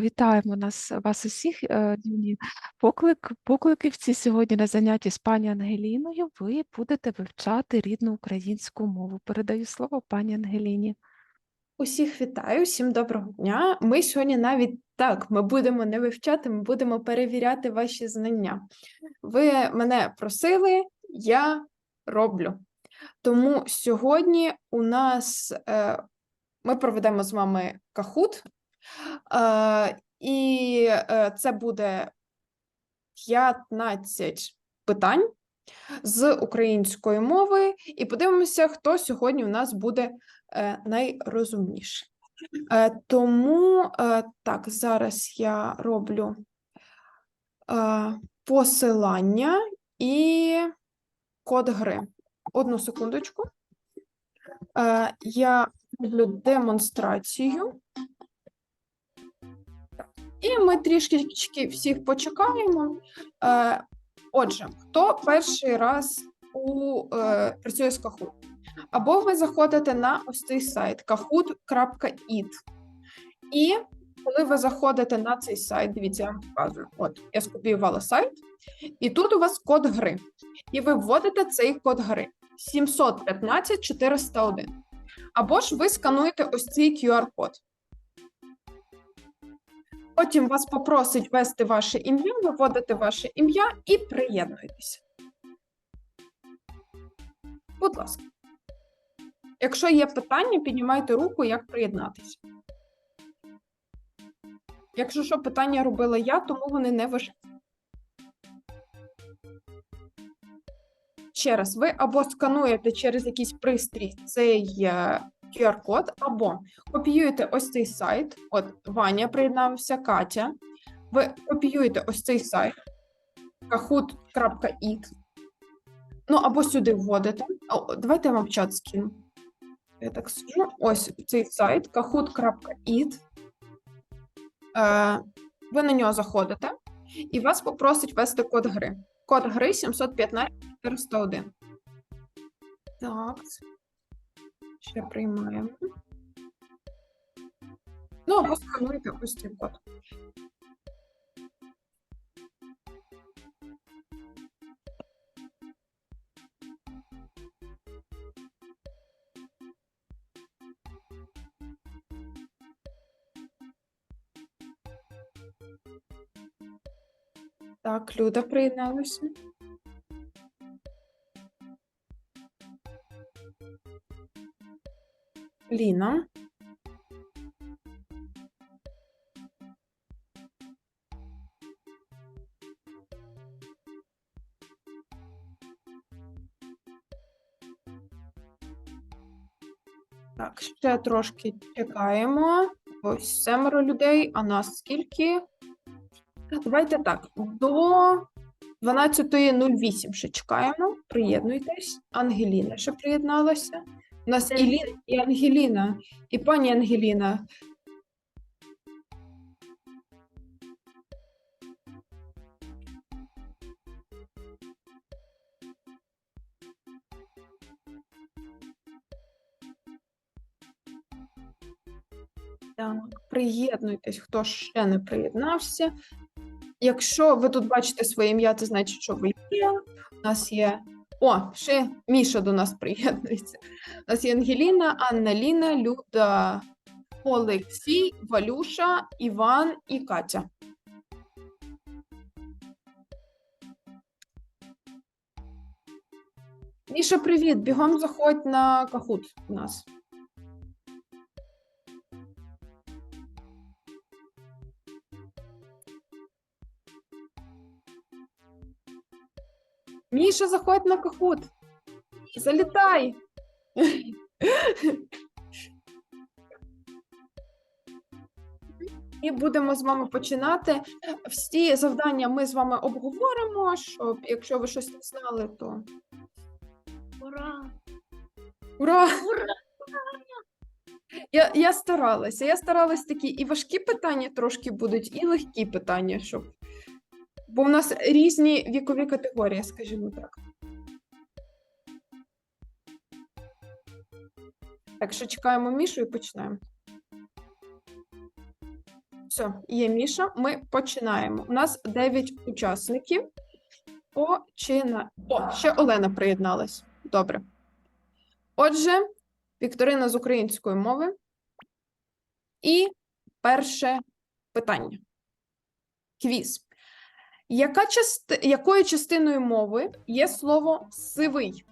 Вітаємо нас вас усіх, е, юні поклик, покликівці. Сьогодні на занятті з пані Ангеліною ви будете вивчати рідну українську мову. Передаю слово пані Ангеліні. Усіх вітаю, всім доброго дня. Ми сьогодні навіть так, ми будемо не вивчати, ми будемо перевіряти ваші знання. Ви мене просили, я роблю. Тому сьогодні у нас е, ми проведемо з вами кахут, е, і е, це буде 15 питань з української мови, і подивимося, хто сьогодні у нас буде е, найрозумніший. Е, тому е, так, зараз я роблю е, посилання і код гри. Одну секундочку. Е, я роблю демонстрацію. І ми трішки всіх почекаємо. Е, Отже, хто перший раз у, е, працює з Kahoot? Або ви заходите на ось цей сайт kahoot.it. І коли ви заходите на цей сайт, дивіться, я вам показую. От, я скопіювала сайт, і тут у вас код гри. І ви вводите цей код гри 715 401. Або ж ви скануєте ось цей QR-код. Потім вас попросить ввести ваше ім'я, ви вводите ваше ім'я і приєднуєтеся. Будь ласка. Якщо є питання, піднімайте руку, як приєднатися. Якщо що, питання робила я, тому вони не важливі. Ще раз, ви або скануєте через якийсь пристрій цей QR-код, або копіюєте ось цей сайт. От Ваня приєднався, Катя. Ви копіюєте ось цей сайт kahoot.it. Ну, або сюди вводите. О, давайте я вам чат скину. Я так скажу. Ось цей сайт kahoot.it. Е, ви на нього заходите, і вас попросить ввести код гри. Код гри 715 401. Так. Ще приймаємо. Ну, або скануйте ось цей код. Так, Люда приєдналася. Ліна. Так, ще трошки чекаємо. Ось семеро людей, а нас скільки? Давайте так, до 12.08 ще чекаємо. Приєднуйтесь. Ангеліна ще приєдналася. У нас і Ліна, і Ангеліна, і пані Ангеліна. Так, приєднуйтесь, хто ще не приєднався. Якщо ви тут бачите своє ім'я, це значить, що ви є. У нас є. О, ще Міша до нас приєднується. У нас є Ангеліна, Анна Ліна, Люда, Олексій, Валюша, Іван і Катя. Міша, привіт! Бігом заходь на кахут у нас. Міша, заходь на кахут. Залітай. І будемо з вами починати. Всі завдання ми з вами обговоримо, щоб якщо ви щось не знали, то Ура! ура! Ура! Я, я старалася. Я старалась такі і важкі питання трошки будуть, і легкі питання, щоб. Бо в нас різні вікові категорії, скажімо так. Так що чекаємо Мішу і почнемо. Все, є Міша. Ми починаємо. У нас 9 учасників. Почина... О, ще Олена приєдналась. Добре. Отже, Вікторина з української мови. І перше питання. Квіз. Яка части... Якою частиною мови є слово сивий?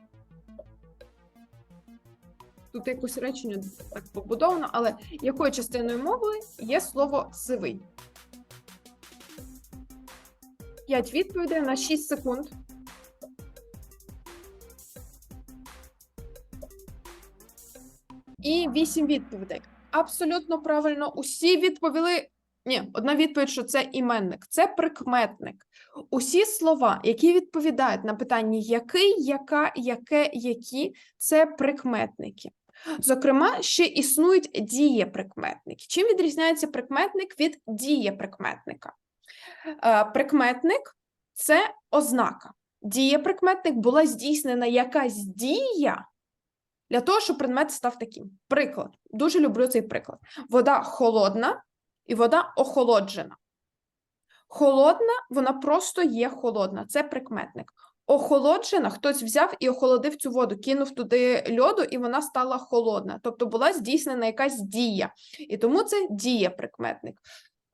Тут якось речення так побудовано, але якою частиною мови є слово сивий? П'ять відповідей на 6 секунд. І вісім відповідей. Абсолютно правильно. Усі відповіли. Ні, одна відповідь, що це іменник, це прикметник. Усі слова, які відповідають на питання який, яка, яке, які, це прикметники. Зокрема, ще існують дієприкметники. Чим відрізняється прикметник від дієприкметника? Е, Прикметник це ознака. Дієприкметник була здійснена якась дія для того, щоб предмет став таким. Приклад. Дуже люблю цей приклад. Вода холодна і вода охолоджена. Холодна, вона просто є холодна. Це прикметник. Охолоджена, хтось взяв і охолодив цю воду, кинув туди льоду, і вона стала холодна. Тобто була здійснена якась дія. І тому це дієприкметник.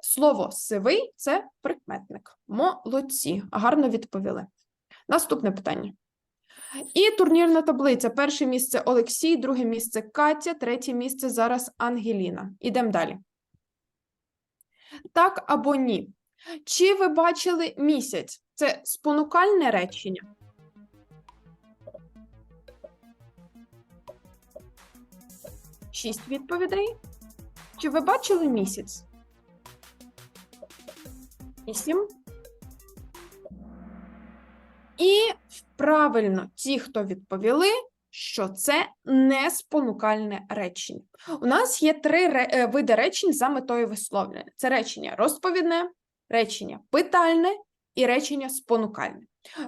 Слово сивий це прикметник. Молодці, гарно відповіли. Наступне питання. І турнірна таблиця. Перше місце Олексій, друге місце Катя, третє місце зараз Ангеліна. Ідемо далі. Так або ні. Чи ви бачили місяць? Це спонукальне речення. Шість відповідей. Чи ви бачили місяць? Вісім. І правильно ті, хто відповіли, що це не спонукальне речення. У нас є три е, види речень за метою висловлення: це речення розповідне, речення питальне і речення спонукальне.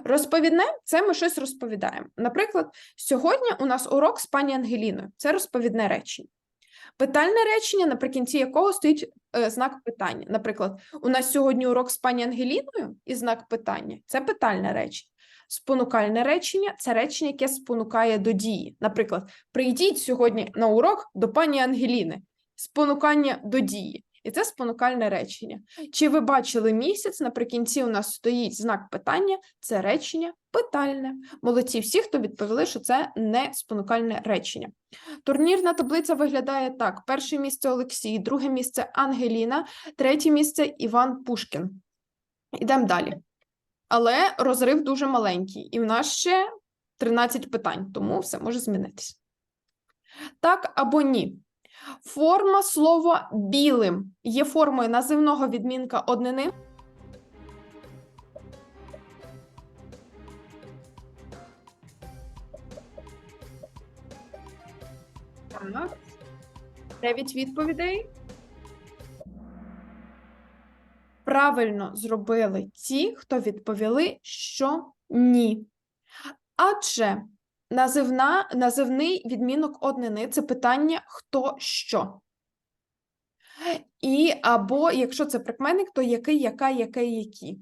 Розповідне це ми щось розповідаємо. Наприклад, сьогодні у нас урок з пані Ангеліною. Це розповідне речення. Питальне речення, наприкінці якого стоїть е, знак питання. Наприклад, у нас сьогодні урок з пані Ангеліною і знак питання це питальне речення. Спонукальне речення це речення, яке спонукає до дії. Наприклад, прийдіть сьогодні на урок до пані Ангеліни. Спонукання до дії. І це спонукальне речення. Чи ви бачили місяць? Наприкінці у нас стоїть знак питання, це речення питальне. Молодці всі, хто відповіли, що це не спонукальне речення. Турнірна таблиця виглядає так: перше місце Олексій, друге місце Ангеліна, третє місце Іван Пушкін. Ідемо далі. Але розрив дуже маленький, і в нас ще 13 питань, тому все може змінитися. Так або ні. Форма слова білим є формою називного відмінка однини. Так. Дев'ять відповідей. Правильно зробили ті, хто відповіли, що ні. Адже називна, називний відмінок однини це питання хто що. І або, якщо це прикметник, то який, яка, яке, які.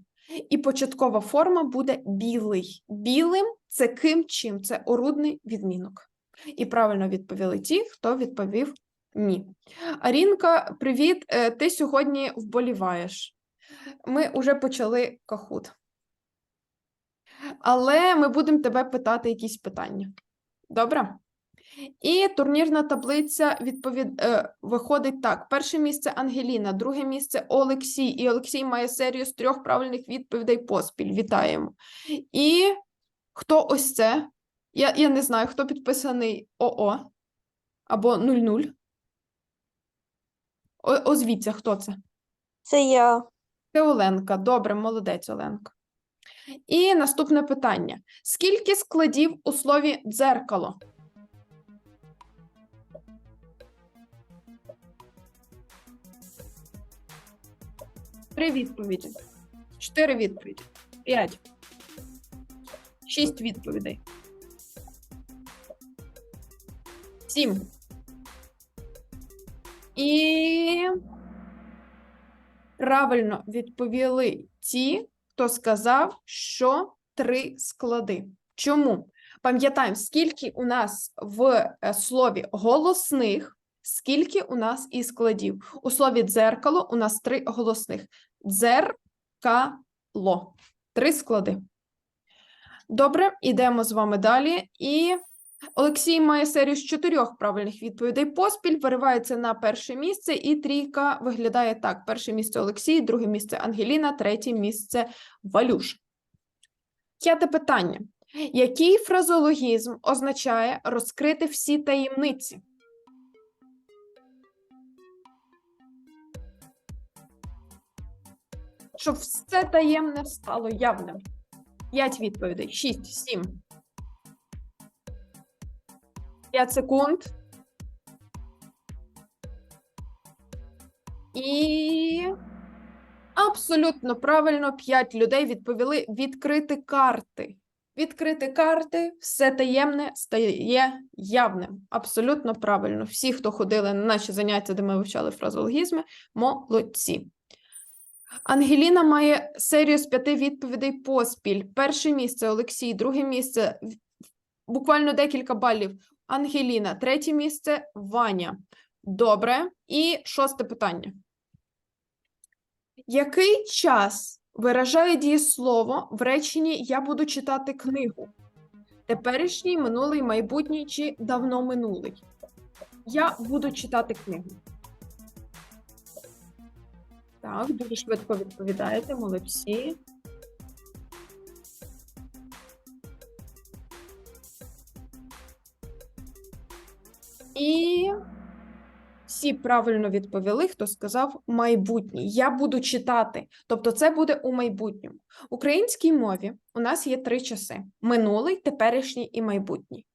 І початкова форма буде білий. Білим це ким чим? Це орудний відмінок. І правильно відповіли ті, хто відповів ні. Арінка, привіт! Е, Ти сьогодні вболіваєш. Ми вже почали кахут. Але ми будемо тебе питати якісь питання. Добре? І турнірна таблиця відповід... е, виходить так: перше місце Ангеліна, друге місце Олексій. І Олексій має серію з трьох правильних відповідей поспіль. Вітаємо. І хто ось це? Я, я не знаю, хто підписаний ОО або 00. О, озвіться, хто це? Це я. Це Оленка. Добре, молодець, Оленка. І наступне питання: скільки складів у слові дзеркало? Три відповіді. Чотири відповіді. П'ять. Шість відповідей. Сім. І Правильно відповіли ті, хто сказав, що три склади. Чому? Пам'ятаємо, скільки у нас в е, слові голосних, скільки у нас і складів. У слові дзеркало у нас три голосних. Дзеркало. Три склади. Добре, ідемо з вами далі. І Олексій має серію з чотирьох правильних відповідей поспіль, виривається на перше місце, і трійка виглядає так: перше місце Олексій, друге місце Ангеліна, третє місце Валюш. П'яте питання. Який фразологізм означає розкрити всі таємниці? Щоб все таємне стало явним. П'ять відповідей. Шість, сім. П'ять секунд. І абсолютно правильно п'ять людей відповіли відкрити карти. Відкрити карти, все таємне стає явним. Абсолютно правильно. Всі, хто ходили на наші заняття, де ми вивчали фразологізми, молодці. Ангеліна має серію з п'яти відповідей поспіль. Перше місце Олексій, друге місце буквально декілька балів. Ангеліна, третє місце Ваня. Добре. І шосте питання. Який час виражає дієслово в реченні Я буду читати книгу? Теперішній, минулий, майбутній чи давно минулий? Я буду читати книгу. Так, дуже швидко відповідаєте, молодці. І всі правильно відповіли, хто сказав майбутній. Я буду читати. Тобто, це буде у майбутньому. В українській мові у нас є три часи: минулий, теперішній і майбутній.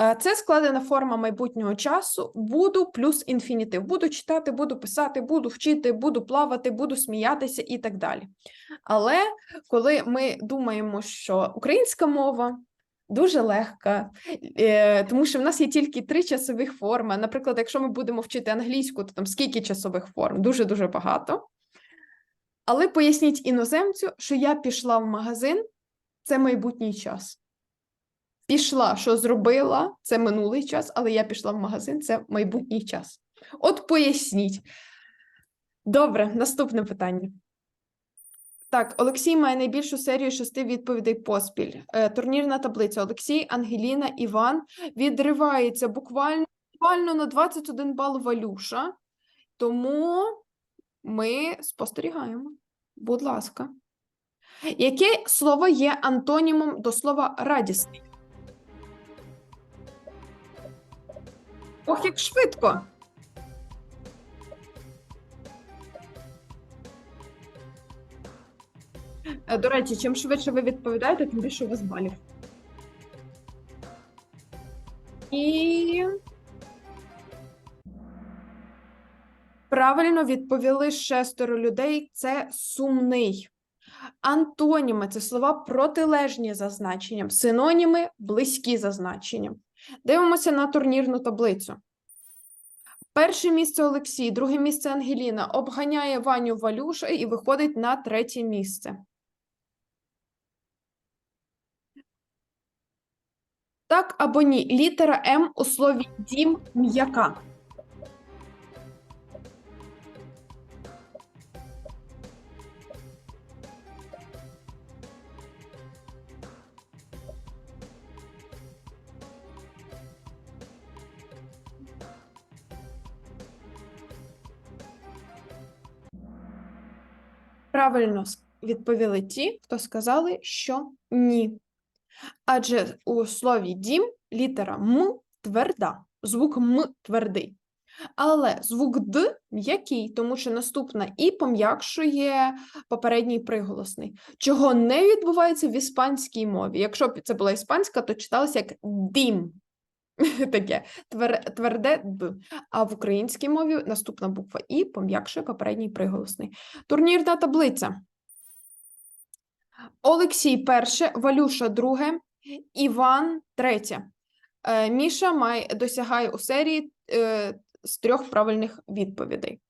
Е, Це складена форма майбутнього часу. Буду плюс інфінітив. Буду читати, буду писати, буду вчити, буду плавати, буду сміятися і так далі. Але коли ми думаємо, що українська мова дуже легка, е, тому що в нас є тільки три часових форми. Наприклад, якщо ми будемо вчити англійську, то там скільки часових форм? Дуже дуже багато. Але поясніть іноземцю, що я пішла в магазин це майбутній час. Пішла, що зробила, це минулий час, але я пішла в магазин, це майбутній час. От поясніть. Добре, наступне питання. Так, Олексій має найбільшу серію шести відповідей поспіль. Е, турнірна таблиця. Олексій, Ангеліна, Іван відривається буквально, буквально на 21 бал Валюша. Тому ми спостерігаємо. Будь ласка. Яке слово є антонімом до слова радісний? Ох, як швидко. До речі, чим швидше ви відповідаєте, тим більше у вас балів. І правильно відповіли шестеро людей. Це сумний. Антоніми це слова протилежні за значенням, синоніми близькі за значенням. Дивимося на турнірну таблицю. Перше місце Олексій, друге місце Ангеліна обганяє Ваню Валюша і виходить на третє місце. Так або ні. Літера М у слові дім м'яка. Правильно відповіли ті, хто сказали, що ні. Адже у слові дім літера М тверда, звук М твердий. Але звук Д м'який, тому що наступна І пом'якшує попередній приголосний, чого не відбувається в іспанській мові. Якщо б це була іспанська, то читалося як дім. Таке твер, тверде Д. А в українській мові наступна буква І пом'якшує попередній приголосний. Турнірна таблиця. Олексій перше, Валюша друге, Іван третє. Е, Міша має, досягає у серії е, з трьох правильних відповідей.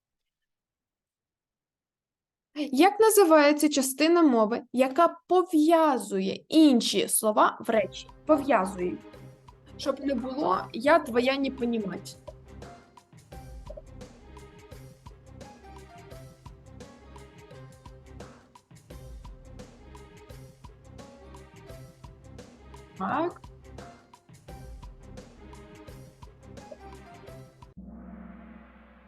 Як називається частина мови, яка пов'язує інші слова в речі? Пов'язує. Щоб не було я твоя не понімать. Так.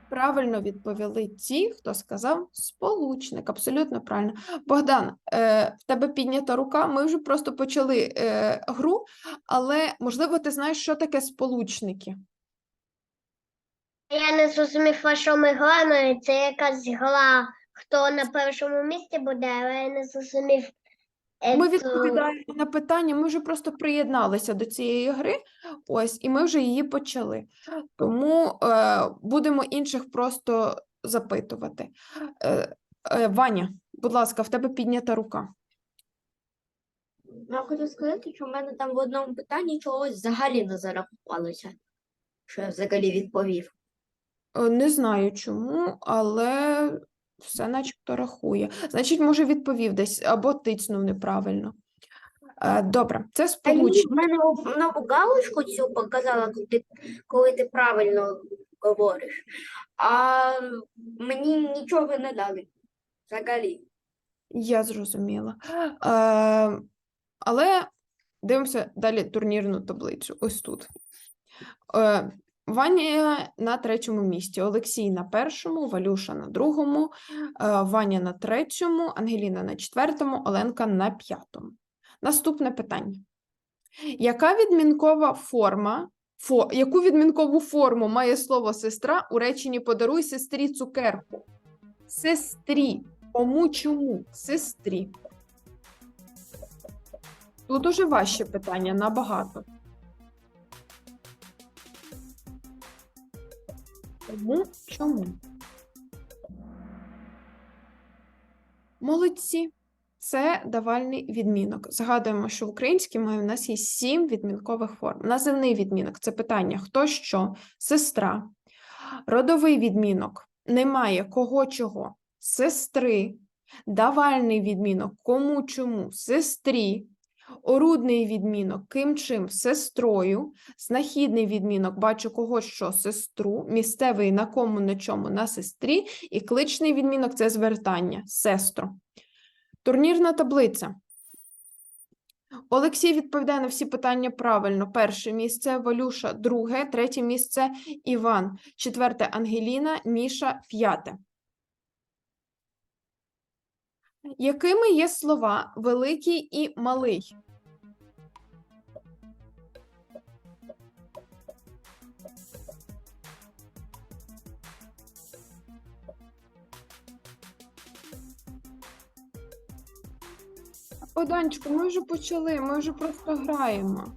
Правильно відповіли ті, хто сказав сполучник. Абсолютно правильно. Богдан, е, в тебе піднята рука. Ми вже просто почали е, гру, але можливо, ти знаєш, що таке сполучники. Я не зрозумів, а що ми граємо. Це якась гра, хто на першому місці буде, але я не зрозумів. Ми відповідаємо на питання. Ми вже просто приєдналися до цієї гри. Ось, і ми вже її почали. Тому е, будемо інших просто запитувати. Е, е, Ваня, будь ласка, в тебе піднята рука. Я хочу сказати, що в мене там в одному питанні чогось взагалі не зарахувалося, що я взагалі відповів. Е, Не знаю чому, але все начебто рахує. Значить, може, відповів десь або тицнув неправильно. Е, Добре, це сполучник. в мене на галочку цю показала, коли ти, коли ти правильно говориш, а мені нічого не дали взагалі. Я зрозуміла. Е, але дивимося далі турнірну таблицю. Ось тут. Е, Ваня на третьому місці, Олексій на першому, Валюша на другому, е, Ваня на третьому, Ангеліна на четвертому, Оленка на п'ятому. Наступне питання. Яка відмінкова форма, фо, яку відмінкову форму має слово сестра у реченні подаруй сестрі цукерку? Сестрі. Кому чому? Сестрі. Тут уже важче питання набагато. Кому чому? Молодці. Це давальний відмінок. Згадуємо, що в українській в нас є сім відмінкових форм. Називний відмінок це питання хто що, сестра. Родовий відмінок немає кого чого, сестри. Давальний відмінок кому чому, сестрі. Орудний відмінок ким чим сестрою, знахідний відмінок бачу кого що сестру, місцевий на кому на чому на сестрі, і кличний відмінок це звертання сестро. Турнірна таблиця. Олексій відповідає на всі питання правильно. Перше місце Валюша, друге, третє місце Іван, четверте Ангеліна, Міша, п'яте. Якими є слова великий і малий? Богданчику, ми вже почали, ми вже просто граємо.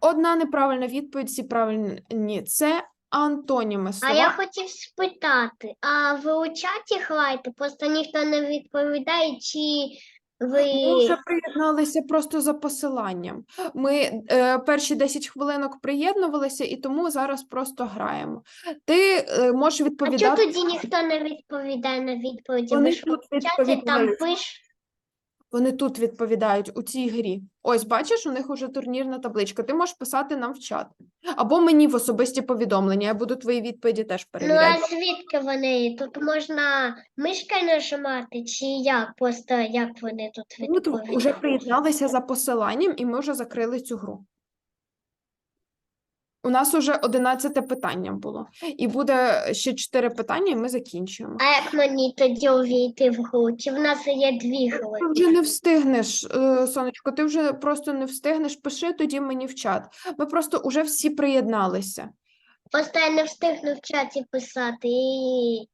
Одна неправильна відповідь, всі правильні. Це антоніми А я хотів спитати, а ви у чаті граєте? Просто ніхто не відповідає, чи ви. Ми вже приєдналися просто за посиланням. Ми е, перші 10 хвилинок приєднувалися, і тому зараз просто граємо. Ти е, можеш А чого відповідати. тоді ніхто не відповідає на відповіді? Вони Ви ж тут у чаті там відповідають. пиш. Вони тут відповідають у цій грі. Ось бачиш, у них уже турнірна табличка. Ти можеш писати нам в чат. Або мені в особисті повідомлення. Я буду твої відповіді теж Ну, а звідки вони? Тут можна мишкою нажимати, чи як? Просто як вони тут Ми тут вже приєдналися за посиланням, і ми вже закрили цю гру. У нас уже 11 питання було. І буде ще 4 питання, і ми закінчуємо. А як мені тоді увійти в гру? Чи в нас є дві гри? Ти вже не встигнеш, е, сонечко, ти вже просто не встигнеш. Пиши тоді мені в чат. Ми просто уже всі приєдналися. Просто я не встигну в чаті писати і.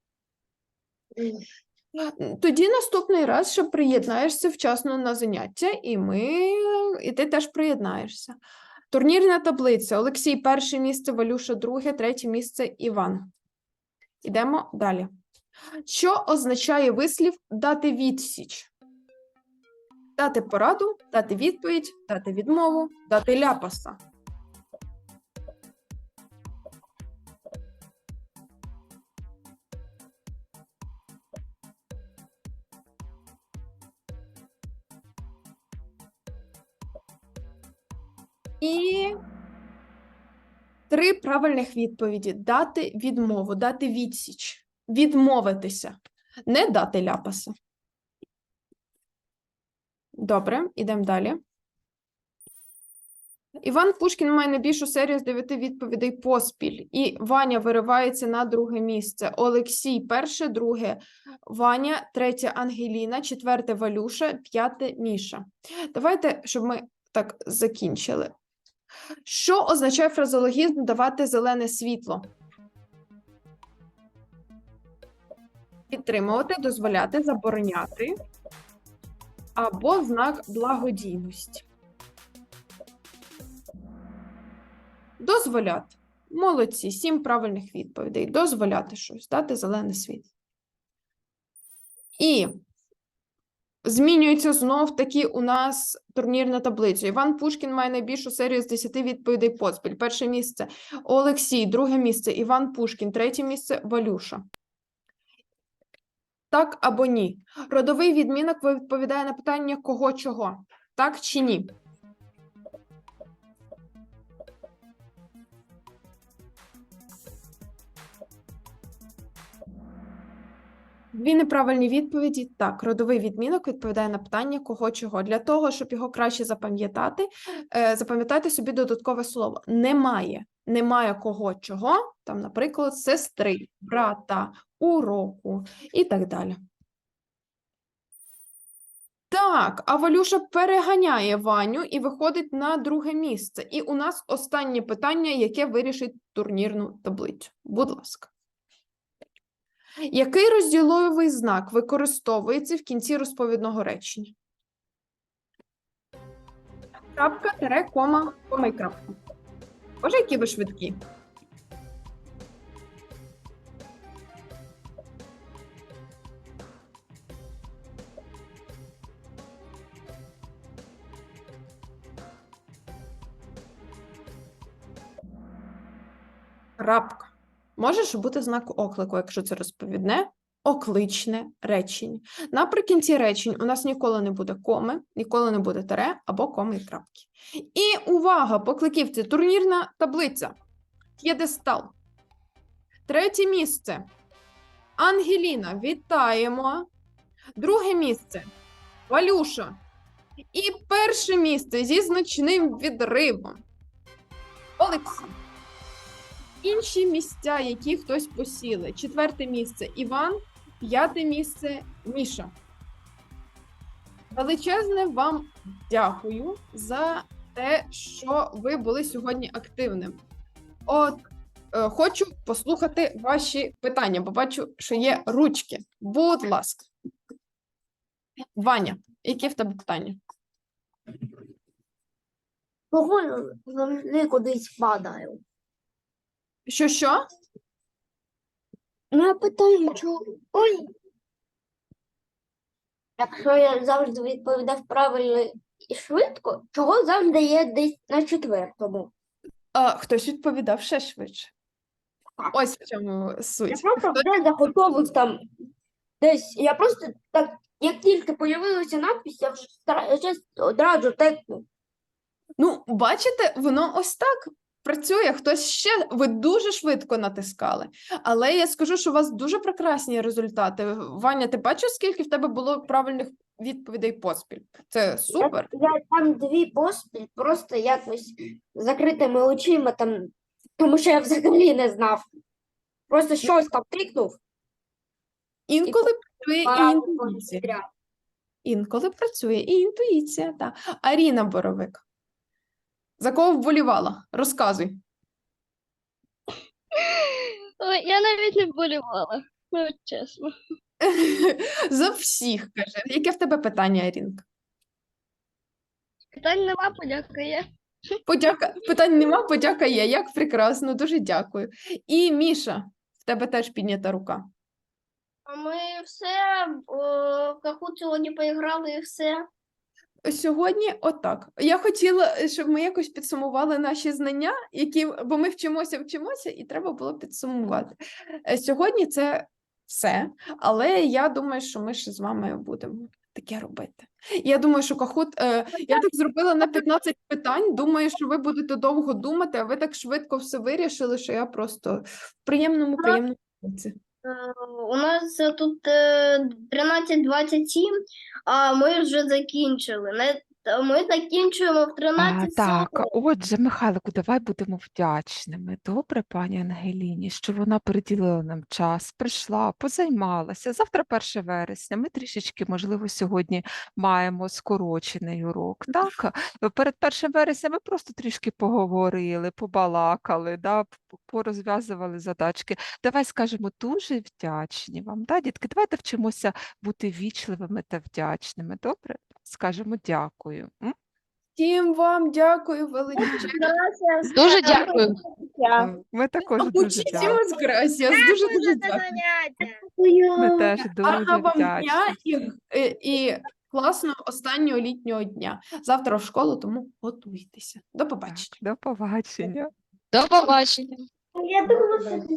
Тоді наступний раз ще приєднаєшся вчасно на заняття, і ми, і ти теж приєднаєшся. Турнірна таблиця. Олексій перше місце, Валюша друге, третє місце Іван. Ідемо далі. Що означає вислів дати відсіч? Дати пораду, дати відповідь, дати відмову, дати ляпаса. І три правильних відповіді: дати відмову, дати відсіч, відмовитися, не дати ляпаса. Добре, ідемо далі. Іван Пушкін має найбільшу серію з дев'яти відповідей поспіль, і Ваня виривається на друге місце. Олексій перше, друге Ваня, третє Ангеліна, четверте Валюша, п'яте Міша. Давайте, щоб ми так закінчили. Що означає фразологізм давати зелене світло? Підтримувати, дозволяти, забороняти або знак благодійності. Дозволяти. Молодці, сім правильних відповідей. Дозволяти щось, дати зелене світло. І змінюється знов таки у нас турнірна таблиця. Іван Пушкін має найбільшу серію з 10 відповідей поспіль. Перше місце Олексій, друге місце Іван Пушкін, третє місце Валюша. Так або ні. Родовий відмінок відповідає на питання кого чого. Так чи ні? Дві неправильні відповіді. Так, родовий відмінок відповідає на питання кого чого. Для того, щоб його краще запам'ятати, е, запам'ятайте собі додаткове слово. Немає. Немає кого чого, там, наприклад, сестри, брата, уроку і так далі. Так, а Валюша переганяє Ваню і виходить на друге місце. І у нас останнє питання, яке вирішить турнірну таблицю. Будь ласка. Який розділовий знак використовується в кінці розповідного речення? Крапка, тире, кома, кома і. Боже, які ви швидкі. Може бути знак оклику, якщо це розповідне, окличне речення. Наприкінці речень у нас ніколи не буде коми, ніколи не буде тере або коми і крапки. І увага, покликівці, турнірна таблиця. П'єдестал. Третє місце. Ангеліна, вітаємо. Друге місце. Валюша. І перше місце зі значним відривом. Олексій. Інші місця, які хтось посіли. Четверте місце Іван, п'яте місце Міша. Величезне вам дякую за те, що ви були сьогодні активними. От е, хочу послухати ваші питання, бо бачу, що є ручки. Будь ласка. Ваня, які в тебе питання? Кого завжди кудись падаю? Що що? Ну, я питаю, чого. Ой. Якщо я завжди відповідав правильно і швидко, чого завжди є десь на четвертому? А, хтось відповідав ще швидше. Так. Ось в чому Я суть. просто вже заготовив там десь. Я просто так, як тільки появилася надпись, я вже стара- вже одразу текну. Ну, бачите, воно ось так працює. Хтось ще ви дуже швидко натискали. Але я скажу, що у вас дуже прекрасні результати. Ваня, ти бачиш, скільки в тебе було правильних відповідей поспіль? Це супер. Я, я там дві поспіль, просто якось закритими очима там, тому що я взагалі не знав. Просто щось там тикнув. Інколи працює і інтуїція. Інколи працює і інтуїція. Та. Аріна Боровик. За кого вболівала? Розказуй. Ой, я навіть не вболівала, ну чесно. За всіх, каже. Яке в тебе питання, Арінка? Питань нема, подяка є. Подяка. Питань нема, подяка є. Як прекрасно, дуже дякую. І Міша, в тебе теж піднята рука. А ми все о, в кахут сьогодні поіграли і все. Сьогодні отак. Я хотіла, щоб ми якось підсумували наші знання, які, бо ми вчимося, вчимося, і треба було підсумувати. Е, Сьогодні це все, але я думаю, що ми ще з вами будемо таке робити. Я думаю, що Кахут, е, я так зробила на 15 питань. Думаю, що ви будете довго думати, а ви так швидко все вирішили, що я просто в приємному, приємному. Е, У нас е, тут е, 13.27, а ми вже закінчили. Та ми закінчуємо в А, так, отже, Михайлику, давай будемо вдячними. Добре, пані Ангеліні, що вона приділила нам час, прийшла, позаймалася. Завтра 1 вересня. Ми трішечки, можливо, сьогодні маємо скорочений урок. Так, перед 1 вересня ми просто трішки поговорили, побалакали, да, порозв'язували задачки. Давай скажемо дуже вдячні вам. Да, дітки, давайте вчимося бути вічливими та вдячними. Добре? Скажемо дякую. м? Всім вам дякую величезне. Дуже дякую. Ми також дуже дякуємо. Muchísimas gracias. Дуже дуже дякую. Ми теж дуже Гарного вам дня вдячні. і, і, і класного останнього літнього дня. Завтра в школу, тому готуйтеся. До побачення. До побачення. До побачення. Я думаю, що це